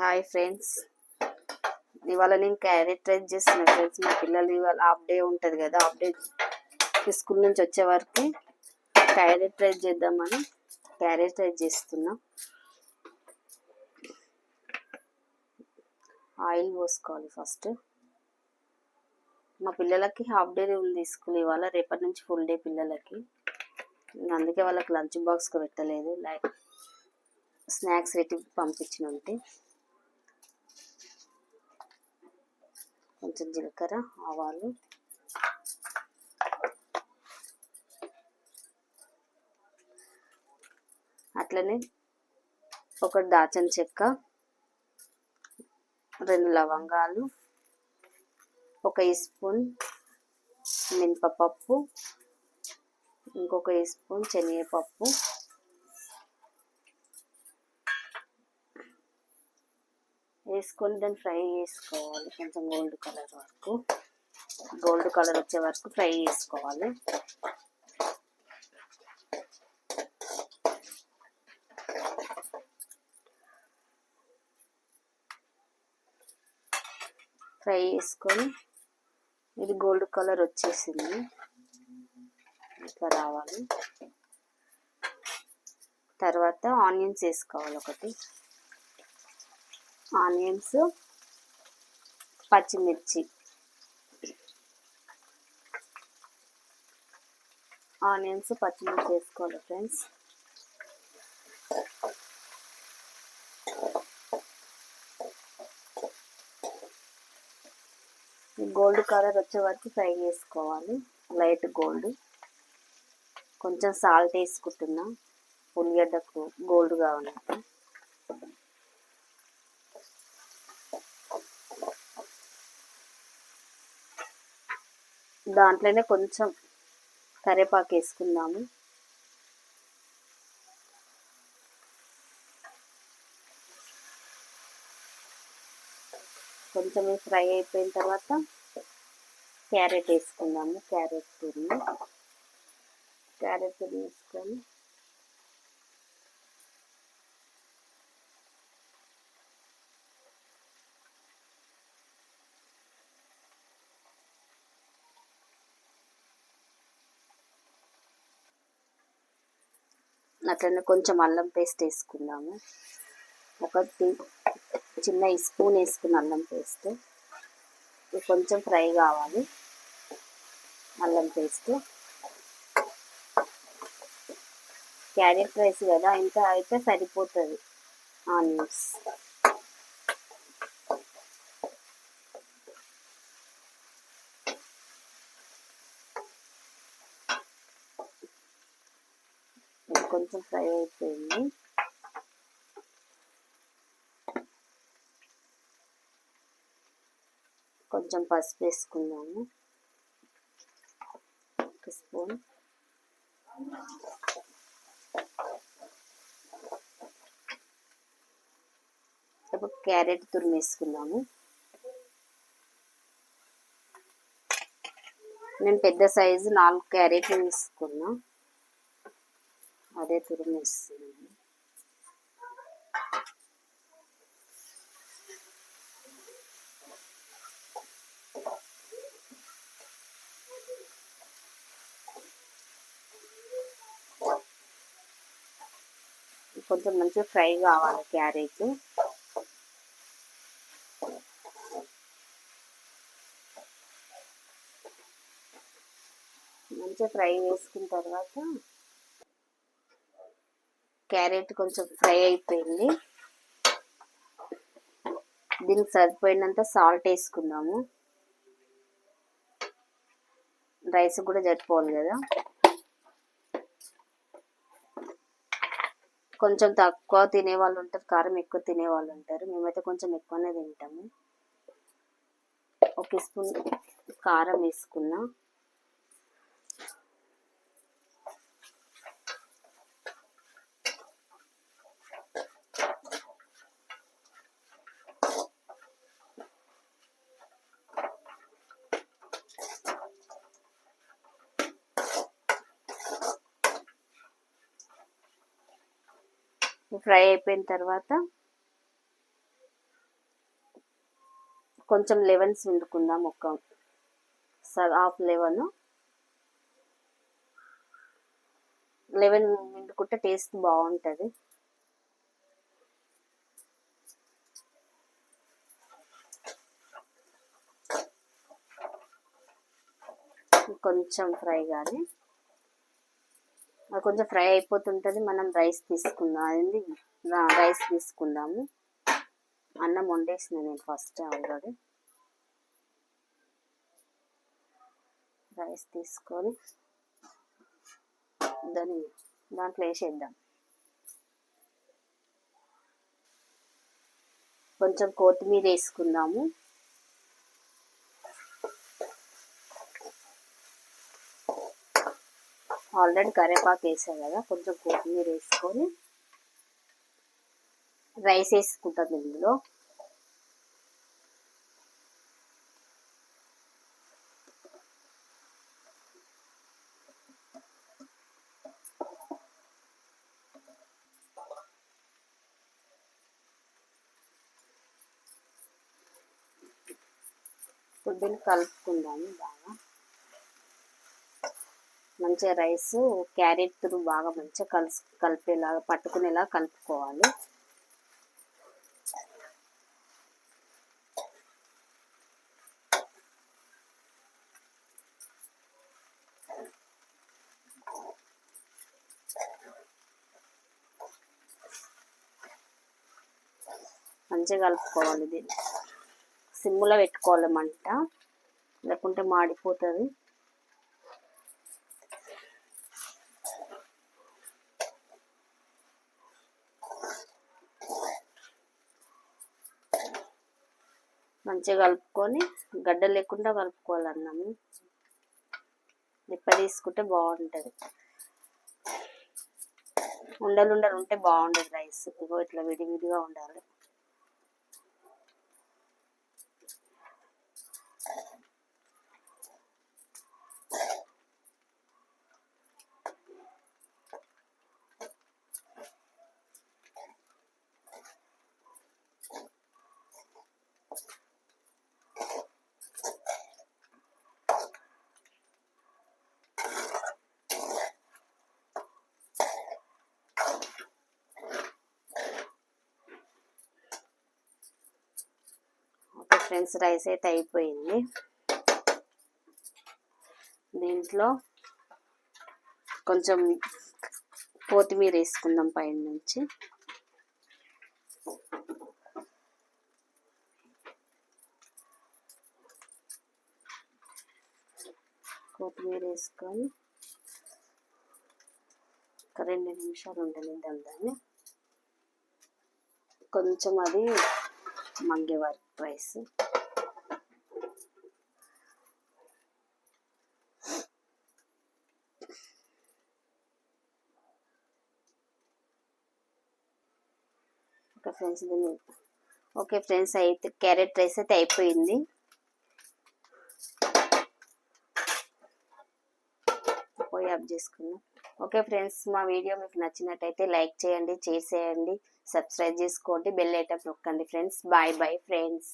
Hi friends ఇవాళ నేను carrot rice చేస్తున్నా ఫ్రెండ్స్ మా పిల్లలు ఇవాళ హాఫ్ డే ఉంటుంది కదా హాఫ్ డే స్కూల్ నుంచి వచ్చే వరకు క్యారెట్ రైస్ చేద్దామని క్యారెట్ రైస్ చేస్తున్నా. ఆయిల్ పోసుకోవాలి ఫస్ట్ మా పిల్లలకి హాఫ్ డే ఉంది స్కూల్ ఇవాళ రేపటి నుంచి ఫుల్ డే పిల్లలకి. అందుకే వాళ్ళకి లంచ్ బాక్స్కి పెట్టలేదు లైక్ స్నాక్స్ రెట్టి పంపించిన ఉంటే కొంచెం జీలకర్ర ఆవాలు. అట్లనే ఒక దాచన చెక్క రెండు లవంగాలు ఒక స్పూన్ మినపప్పు ఇంకొక స్పూన్ శనగపప్పు. వేసుకొని దాన్ని ఫ్రై చేసుకోవాలి. కొంచెం గోల్డ్ కలర్ వరకు. గోల్డ్ కలర్ వచ్చే వరకు ఫ్రై చేసుకోవాలి. ఫ్రై చేసుకొని ఇది గోల్డ్ కలర్ వచ్చేసింది. ఇట్లా రావాలి. తర్వాత ఆనియన్స్ వేసుకోవాలి ఒకటి. ఆనియన్స్ పచ్చిమిర్చి. ఆనియన్స్ పచ్చిమిర్చి వేసుకోవాలి ఫ్రెండ్స్. గోల్డ్ కలర్ వచ్చే వరకు ఫ్రై చేసుకోవాలి. Light gold. కొంచెం సాల్ట్ వేసుకుంటున్నా. ఉల్లిగడ్డకు గోల్డ్ కావాలంటే దాంట్లోనే కొంచెం కరివేపాకు వేసుకుందాము. కొంచెం ఫ్రై అయిపోయిన తర్వాత క్యారెట్ వేసుకుందాము క్యారెట్ తురిమి క్యారెట్ తురిమి వేసుకొని అట్లనే కొంచెం అల్లం పేస్ట్ వేసుకుందాము. ఒక చిన్న స్పూన్ వేసుకున్న అల్లం పేస్ట్. ఇది కొంచెం ఫ్రై కావాలి. అల్లం పేస్ట్. క్యారెట్ రైస్ కదా ఇంత అయితే సరిపోతుంది. ఆనియన్స్. కొంచెం ఫ్రై అయిపోయింది. కొంచెం పసుపు వేసుకుందాము. ఒక స్పూన్. ఇప్పుడు క్యారెట్ తురిమేసుకుందాము నేను పెద్ద సైజు నాలుగు క్యారెట్లు తీసుకున్నాను అదే తురిమి వేస్తున్నాను కొంచెం మంచిగా ఫ్రై కావాలి క్యారెట్ మంచిగా ఫ్రై వేసుకున్న తర్వాత క్యారెట్ కొంచెం ఫ్రై అయిపోయింది. దీనికి సరిపోయినంత సాల్ట్ వేసుకుందాము. రైస్ కూడా జరుపుకోవాలి కదా. కొంచెం తక్కువ తినే వాళ్ళు ఉంటారు కారం ఎక్కువ తినే వాళ్ళు ఉంటారు. మేమైతే కొంచెం ఎక్కువనే తింటాము. ఒక స్పూన్ కారం వేసుకున్నాం. ఫ్రై అయిపోయిన తర్వాత కొంచెం లెవెన్స్ వండుకుందాం. ఒక సర్ హాఫ్ లెవెన్. లెవెన్ వండుకుంటే టేస్ట్ బాగుంటుంది. కొంచెం ఫ్రై కానీ అది కొంచెం ఫ్రై అయిపోతుంటుంది మనం రైస్ తీసుకుందాం. అది రైస్ తీసుకుందాము. అన్నం వండేసిన నేను ఫస్ట్ ఆల్రెడీ. రైస్ తీసుకొని దాన్ని దాంట్లో వేసేద్దాం. కొంచెం కొత్తిమీర వేసుకుందాము. ఆల్రెడీ కరివేపాకు వేసాం కదా కొంచెం కొత్తిమీర వేసుకొని రైస్ వేసుకుంటాం ఇందులో. ఇప్పుడు కలుపుకుందాము బాగా. మంచిగా రైస్ క్యారెట్ బాగా మంచిగా కలిసి కలిపేలాగా పట్టుకునేలా కలుపుకోవాలి. మంచిగా కలుపుకోవాలి ఇది. సిమ్లో పెట్టుకోవాలి మంట. లేకుంటే మాడిపోతుంది. మంచిగా కలుపుకొని గడ్డ లేకుండా కలుపుకోవాలి అన్నము నిప్ప తీసుకుంటే బాగుంటుంది. ఉండలు ఉండలు ఉంటే బాగుండదు రైస్. ఇగో ఇట్లా విడివిడిగా ఉండాలి ఓకే ఫ్రెండ్స్ రైస్ అయితే అయిపోయింది. దీంట్లో కొంచెం కొత్తిమీర వేసుకుందాం పైన నుంచి. కొత్తిమీర వేసుకొని ఒక రెండు నిమిషాలు ఉండనిద్దాం దాన్ని. కొంచెం అది మగ్గే వరకు రైస్ ఓకే ఫ్రెండ్స్ దీన్ని ఓకే ఫ్రెండ్స్ అయితే క్యారెట్ రైస్ అయితే అయిపోయింది. పోయి ఆఫ్ చేసుకుందాం. ఓకే ఫ్రెండ్స్ మా వీడియో మీకు నచ్చినట్టయితే లైక్ చేయండి షేర్ చేయండి. సబ్స్క్రైబ్ చేసుకోండి. బెల్ ఐటమ్ నొక్కండి ఫ్రెండ్స్ బాయ్ బాయ్ ఫ్రెండ్స్